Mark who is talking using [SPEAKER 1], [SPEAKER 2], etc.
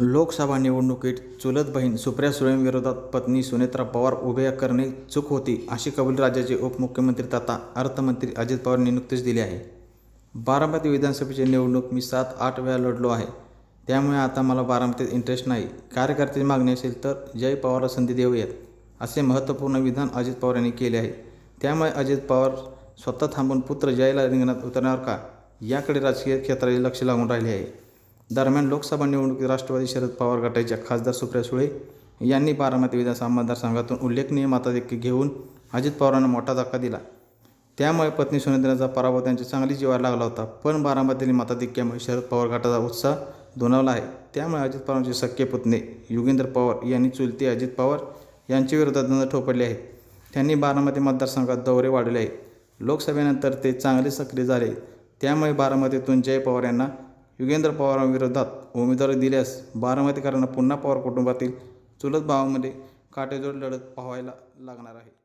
[SPEAKER 1] लोकसभा निवडणुकीत चुलत बहीण सुप्रिया सुळेंविरोधात पत्नी सुनेत्रा पवार उभे करणे चूक होती अशी कबुली राज्याचे उपमुख्यमंत्री तथा अर्थमंत्री अजित पवार यांनी नुकतीच दिली आहे. बारामती विधानसभेची निवडणूक मी सात आठ वेळा लढलो आहे. त्यामुळे आता मला बारामतीत इंटरेस्ट नाही. कार्यकर्त्याची मागणी असेल तर जय पवारला संधी देऊयात असे महत्त्वपूर्ण विधान अजित पवार यांनी केले आहे. त्यामुळे अजित पवार स्वतः थांबून पुत्र जयला रिंगणात उतरणार का? याकडे राजकीय क्षेत्राचे लक्ष लागून राहिले आहे. दरम्यान लोकसभा निवडणुकीत राष्ट्रवादी शरद पवार गटाच्या खासदार सुप्रिया सुळे यांनी बारामती विधानसभा मतदारसंघातून उल्लेखनीय मताधिक्य घेऊन अजित पवारांना मोठा धक्का दिला. त्यामुळे पत्नी सुनेंद्राचा पराभव त्यांच्या चांगली जीवाला लागला होता पण बारामतीतील मताधिक्यामुळे शरद पवार गटाचा उत्साह दुणावला आहे. त्यामुळे अजित पवारांचे सख्खे पुतणे युगेंद्र पवार यांनी चुलते अजित पवार यांच्या विरोधात दंड ठोपडले आहे. त्यांनी बारामती मतदारसंघात दौरे वाढवले आहेत. लोकसभेनंतर ते चांगले सक्रिय झाले. त्यामुळे बारामतीतून जय पवार यांना युगेंद्र पवारांविरोधात उमेदवारी दिल्यास बारामतीकरांना पुन्हा पवार कुटुंबातील चुलत भावामध्ये काटेजोड लढत पाहायला लागणार आहे.